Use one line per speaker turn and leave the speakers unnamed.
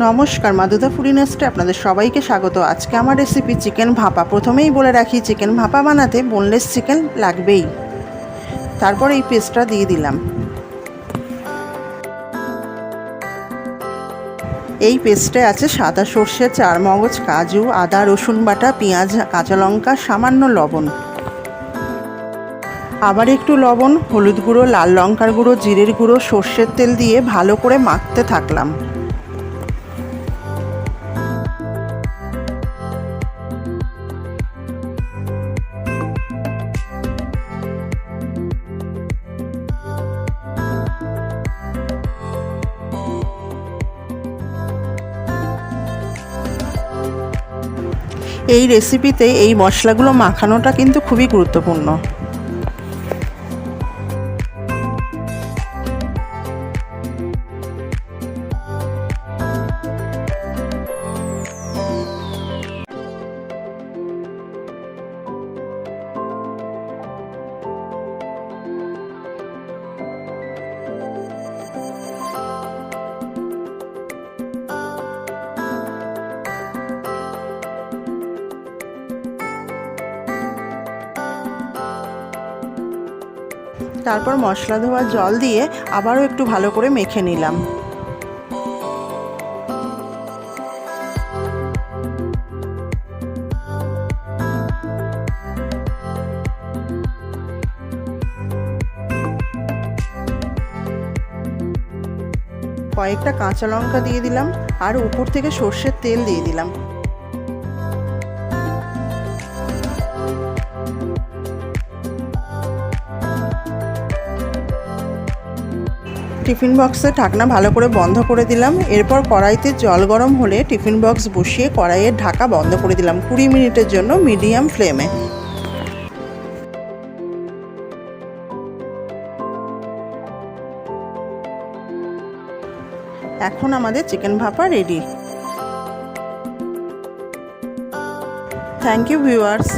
নমস্কার, মাদুদা ফুডিনেস্টে আপনাদের সবাইকে স্বাগত। আজকে আমার রেসিপি চিকেন ভাপা। প্রথমেই বলে রাখি, চিকেন ভাপা বানাতে বোনলেস চিকেন লাগবেই। তারপর এই পেস্টটা দিয়ে দিলাম। এই পেস্টে আছে সাদা সর্ষে চার মগজ কাজু, আদা, রসুন বাটা, পেঁয়াজ, কাঁচা লঙ্কা, সামান্য লবণ। আবার একটু লবণ, হলুদ গুঁড়ো, লাল লঙ্কার গুঁড়ো, জিরের গুঁড়ো, সর্ষের তেল দিয়ে ভালো করে মাখতে থাকলাম। এই রেসিপিতে এই মশলাগুলো মাখানোটা কিন্তু খুবই গুরুত্বপূর্ণ। তারপর মশলা ধোয়া জল দিয়ে আবারও একটু ভালো করে মেখে নিলাম। কয়েকটা কাঁচা লঙ্কা দিয়ে দিলাম আর উপর থেকে সর্ষের তেল দিয়ে দিলাম। টিফিন বক্সে ঢাকনা ভালো করে বন্ধ করে দিলাম। এরপর কড়াইতে জল গরম হলে টিফিন বক্স বসিয়ে কড়াইয়ের ঢাকা বন্ধ করে দিলাম কুড়ি মিনিটের জন্য মিডিয়াম ফ্লেমে। এখন আমাদের চিকেন ভাপা রেডি। Thank you viewers.